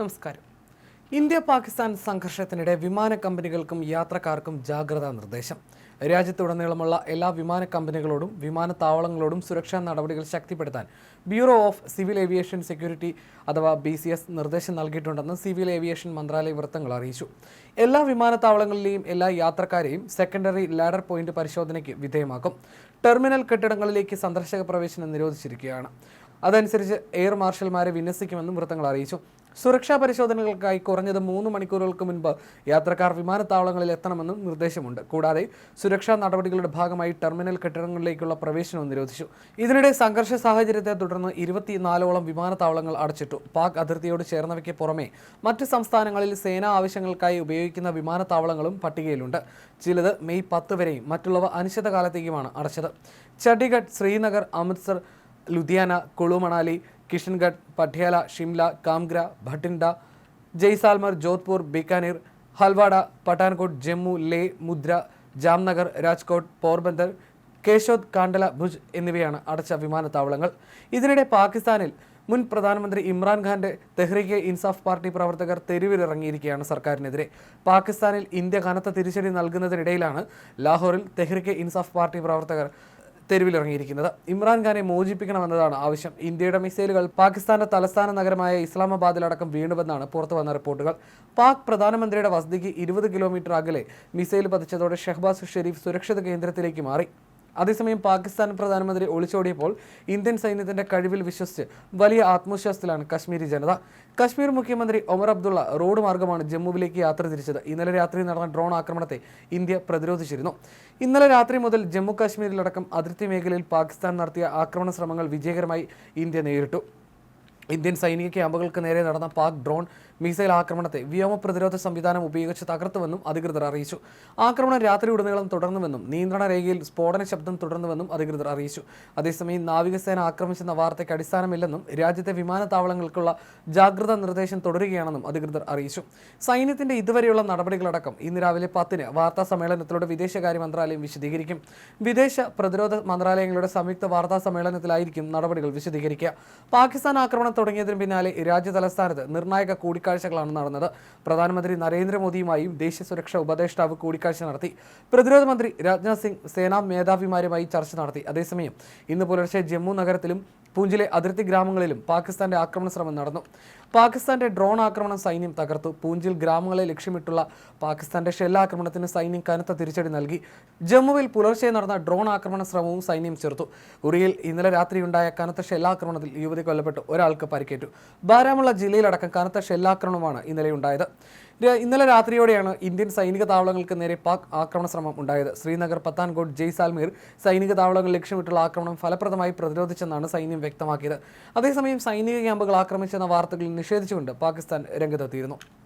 നമസ്കാരം. ഇന്ത്യ പാകിസ്ഥാൻ സംഘർഷത്തിനിടെ വിമാന കമ്പനികൾക്കും യാത്രക്കാർക്കും ജാഗ്രതാ നിർദ്ദേശം. രാജ്യത്തുടനീളമുള്ള എല്ലാ വിമാന കമ്പനികളോടും വിമാനത്താവളങ്ങളോടും സുരക്ഷാ നടപടികൾ ശക്തിപ്പെടുത്താൻ bureau of civil aviation security അഥവാ ബി സി എസ് നിർദ്ദേശം നൽകിയിട്ടുണ്ടെന്ന് സിവിൽ ഏവിയേഷൻ മന്ത്രാലയ വൃത്തങ്ങൾ അറിയിച്ചു. എല്ലാ വിമാനത്താവളങ്ങളിലെയും എല്ലാ യാത്രക്കാരെയും സെക്കൻഡറി ലാഡർ പോയിന്റ് പരിശോധനയ്ക്ക് വിധേയമാക്കും. ടെർമിനൽ കെട്ടിടങ്ങളിലേക്ക് സന്ദർശക പ്രവേശനം നിരോധിച്ചിരിക്കുകയാണ്. അതനുസരിച്ച് എയർ മാർഷൽമാരെ വിന്യസിക്കുമെന്നും വൃത്തങ്ങൾ അറിയിച്ചു. സുരക്ഷാ പരിശോധനകൾക്കായി കുറഞ്ഞത് മൂന്ന് മണിക്കൂറുകൾക്ക് മുൻപ് യാത്രക്കാർ വിമാനത്താവളങ്ങളിൽ എത്തണമെന്നും നിർദ്ദേശമുണ്ട്. കൂടാതെ സുരക്ഷാ നടപടികളുടെ ഭാഗമായി ടെർമിനൽ കെട്ടിടങ്ങളിലേക്കുള്ള പ്രവേശനവും നിരോധിച്ചു. ഇതിനിടെ സംഘർഷ സാഹചര്യത്തെ തുടർന്ന് ഇരുപത്തിനാലോളം വിമാനത്താവളങ്ങൾ അടച്ചിട്ടു. പാക് അതിർത്തിയോട് ചേർന്നവയ്ക്ക് പുറമെ മറ്റ് സംസ്ഥാനങ്ങളിൽ സേനാ ആവശ്യങ്ങൾക്കായി ഉപയോഗിക്കുന്ന വിമാനത്താവളങ്ങളും പട്ടികയിലുണ്ട്. ചിലത് മെയ് പത്ത് വരെയും മറ്റുള്ളവ അനിശ്ചിതകാലത്തേക്കുമാണ് അടച്ചത്. ചണ്ഡീഗഡ് ശ്രീനഗർ അമൃത്സർ ലുധിയാന കുളു മണാലി കിഷൻഗഡ് പട്യാല ഷിംല കാംഗ്ര ഭട്ടിൻഡ ജയ്സാൽമർ ജോധ്പൂർ ബിക്കാനീർ ഹൽവാഡ പട്ടാൻകോട്ട് ജമ്മു ലേ മുദ്ര ജാംനഗർ രാജ്കോട്ട് പോർബന്ദർ കേശോദ് കാണ്ടല ഭുജ് എന്നിവയാണ് അടച്ച വിമാനത്താവളങ്ങൾ. ഇതിനിടെ പാകിസ്ഥാനിൽ മുൻ പ്രധാനമന്ത്രി ഇമ്രാൻഖാന്റെ തെഹ്രീക്കെ ഇൻസാഫ് പാർട്ടി പ്രവർത്തകർ തെരുവിലിറങ്ങിയിരിക്കുകയാണ് സർക്കാരിനെതിരെ. പാകിസ്ഥാനിൽ ഇന്ത്യ കനത്ത തിരിച്ചടി നൽകുന്നതിനിടയിലാണ് ലാഹോറിൽ തെഹ്രീക്കെ ഇൻസാഫ് പാർട്ടി പ്രവർത്തകർ തെരുവിലിറങ്ങിയിരിക്കുന്നത്. ഇമ്രാൻഖാനെ മോചിപ്പിക്കണമെന്നതാണ് ആവശ്യം. ഇന്ത്യയുടെ മിസൈലുകൾ പാകിസ്ഥാന്റെ തലസ്ഥാന നഗരമായ ഇസ്ലാമാബാദിലടക്കം വീണുവെന്നാണ് പുറത്തു വന്ന റിപ്പോർട്ടുകൾ. പാക് പ്രധാനമന്ത്രിയുടെ വസതിക്ക് ഇരുപത് കിലോമീറ്റർ അകലെ മിസൈൽ പതിച്ചതോടെ ഷെഹബാസ് ഷെരീഫ് സുരക്ഷിത കേന്ദ്രത്തിലേക്ക് മാറി. അതേസമയം പാകിസ്ഥാൻ പ്രധാനമന്ത്രി ഒളിച്ചോടിയപ്പോൾ ഇന്ത്യൻ സൈന്യത്തിന്റെ കഴിവിൽ വിശ്വസിച്ച് വലിയ ആത്മവിശ്വാസത്തിലാണ് കശ്മീരി ജനത. കശ്മീർ മുഖ്യമന്ത്രി ഒമർ അബ്ദുള്ള റോഡ് മാർഗമാണ് ജമ്മുവിലേക്ക് യാത്ര തിരിച്ചത്. ഇന്നലെ രാത്രി നടന്ന ഡ്രോൺ ആക്രമണത്തെ ഇന്ത്യ പ്രതിരോധിച്ചിരുന്നു. ഇന്നലെ രാത്രി മുതൽ ജമ്മു കാശ്മീരിലടക്കം അതിർത്തി മേഖലയിൽ പാകിസ്ഥാൻ നടത്തിയ ആക്രമണ ശ്രമങ്ങൾ വിജയകരമായി ഇന്ത്യ നേരിട്ടു. ഇന്ത്യൻ സൈനിക ക്യാമ്പുകൾക്ക് നേരെ നടന്ന പാക് ഡ്രോൺ മിസൈൽ ആക്രമണത്തെ വ്യോമ പ്രതിരോധ സംവിധാനം ഉപയോഗിച്ച് തകർത്തുവെന്നും അധികൃതർ അറിയിച്ചു. ആക്രമണം രാത്രി ഉടനീളം തുടർന്നുവെന്നും നിയന്ത്രണ രേഖയിൽ സ്ഫോടന ശബ്ദം തുടർന്നുവെന്നും അധികൃതർ അറിയിച്ചു. അതേസമയം നാവികസേന ആക്രമിച്ചെന്ന വാർത്തയ്ക്ക് അടിസ്ഥാനമില്ലെന്നും രാജ്യത്തെ വിമാനത്താവളങ്ങൾക്കുള്ള ജാഗ്രതാ നിർദ്ദേശം തുടരുകയാണെന്നും അധികൃതർ അറിയിച്ചു. സൈന്യത്തിന്റെ ഇതുവരെയുള്ള നടപടികളടക്കം ഇന്ന് രാവിലെ പത്തിന് വാർത്താ സമ്മേളനത്തിലൂടെ വിദേശകാര്യ മന്ത്രാലയം വിശദീകരിക്കും. വിദേശ പ്രതിരോധ മന്ത്രാലയങ്ങളുടെ സംയുക്ത വാർത്താ സമ്മേളനത്തിലായിരിക്കും നടപടികൾ വിശദീകരിക്കുക. പാകിസ്ഥാൻ ആക്രമണം തുടങ്ങിയതിന് പിന്നാലെ രാജ്യ തലസ്ഥാനത്ത് നിർണായക കൂടിക്കാഴ്ചകളാണ് നടന്നത്. പ്രധാനമന്ത്രി നരേന്ദ്രമോദിയുമായും ദേശീയ സുരക്ഷാ ഉപദേഷ്ടാവ് കൂടിക്കാഴ്ച നടത്തി. പ്രതിരോധ മന്ത്രി രാജ്നാഥ് സിംഗ് സേനാ മേധാവിമാരുമായി ചർച്ച നടത്തി. അതേസമയം ഇന്ന് പുലർച്ചെ ജമ്മു നഗരത്തിലും പൂഞ്ചിലെ അതിർത്തി ഗ്രാമങ്ങളിലും പാകിസ്ഥാന്റെ ആക്രമണ ശ്രമം നടന്നു. പാകിസ്ഥാന്റെ ഡ്രോൺ ആക്രമണം സൈന്യം തകർത്തു. പൂഞ്ചിൽ ഗ്രാമങ്ങളെ ലക്ഷ്യമിട്ടുള്ള പാകിസ്ഥാന്റെ ഷെല്ലാക്രമണത്തിന് സൈന്യം കനത്ത തിരിച്ചടി നൽകി. ജമ്മുവിൽ പുലർച്ചെ നടന്ന ഡ്രോൺ ആക്രമണ ശ്രമവും സൈന്യം ചെറുത്തു. ഉറിയിൽ ഇന്നലെ രാത്രിയുണ്ടായ കനത്ത ഷെല്ലാക്രമണത്തിൽ യുവതി കൊല്ലപ്പെട്ടു. ഒരാൾക്ക് പരിക്കേറ്റു. ബാരാമുള്ള ജില്ലയിലടക്കം കനത്ത ഷെല്ലാക്രമണമാണ് ഇന്നലെ ഉണ്ടായത് ഇന്നലെ രാത്രിയോടെയാണ് ഇന്ത്യൻ സൈനിക താവളങ്ങൾക്ക് നേരെ പാക് ആക്രമണ ശ്രമം ഉണ്ടായത്. ശ്രീനഗർ പത്താൻകോട്ട് ജയ്സാൽമീർ സൈനിക താവളങ്ങൾ ലക്ഷ്യമിട്ടുള്ള ആക്രമണം ഫലപ്രദമായി പ്രതിരോധിച്ചെന്നാണ് സൈന്യം വ്യക്തമാക്കിയത്. അതേസമയം സൈനിക ക്യാമ്പുകൾ ആക്രമിച്ചെന്ന വാർത്തകൾ നിഷേധിച്ചുകൊണ്ട് പാകിസ്ഥാൻ രംഗത്തെത്തിയിരുന്നു.